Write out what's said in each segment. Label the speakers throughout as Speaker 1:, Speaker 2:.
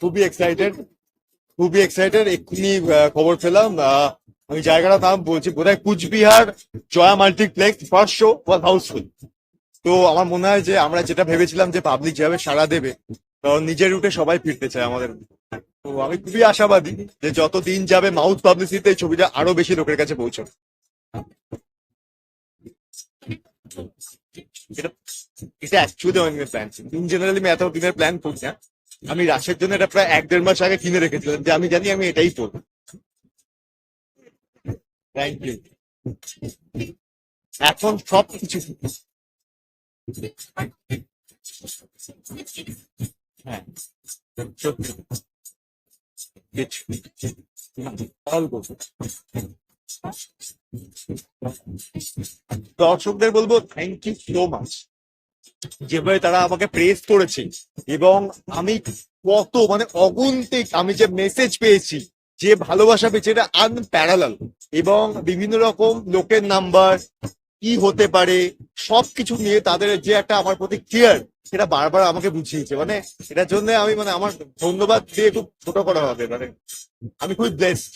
Speaker 1: খুবই এক্সাইটেড খুবই এক্সাইটেড এক্ষুনি খবর পেলাম আমি জায়গাটা নাম বলছি বোধহয় Cooch Behar Jaya multiplex first show was house full. তো আমার মনে হয় যে আমরা যেটা ভেবেছিলাম যে পাবলিক যেভাবে সাড়া দেবে কারণ নিজের রুটে সবাই ফিরতে চায় আমাদের। তো আমি খুবই আশাবাদী যে যত দিন যাবে মাউথ পাবলিসিতে এই ছবিটা আরও বেশি লোকের কাছে পৌঁছবে। এটা এটা অ্যাকচুয়ালি অনেক প্ল্যান ইন জেনারেলি আমি এত দিনের প্ল্যান করি না। আমি রাশের জন্য এটা প্রায় এক দেড় মাস আগে কিনে রেখেছিলাম, যে আমি জানি আমি এটাই পরবো। এখন সব কিছু হ্যাঁ দর্শকদের বলব থ্যাংক ইউ সো মাচ যেভাবে তারা আমাকে প্রেস করেছে এবং আমি কত মানে অগুন্তিক আমি যে মেসেজ পেয়েছি, যে ভালোবাসা পেয়েছি এটা আনপ্যারালাল এবং বিভিন্ন রকম লোকের নাম্বার কি হতে পারে, সবকিছু নিয়ে তাদের যে একটা আমার প্রতি কেয়ার সেটা বারবার আমাকে বুঝিয়েছে। মানে এটার জন্য আমি মানে আমার ধন্যবাদ দিয়ে খুব ছোট করা হবে। মানে আমি খুবই ব্লেসড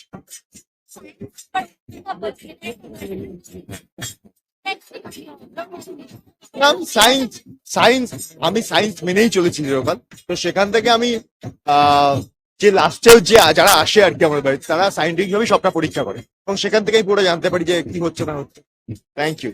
Speaker 1: সায়েন্স সায়েন্স আমি সায়েন্স মেনেই চলেছি চিরকাল তো সেখান থেকে আমি যে লাস্টেও যে যারা আসে আর কি আমার বাড়িতে, তারা সাইন্টিফিক ভাবে সবটা পরীক্ষা করে। এবং সেখান থেকেই পুরো জানতে পারি যে কি হচ্ছে না হচ্ছে। Thank you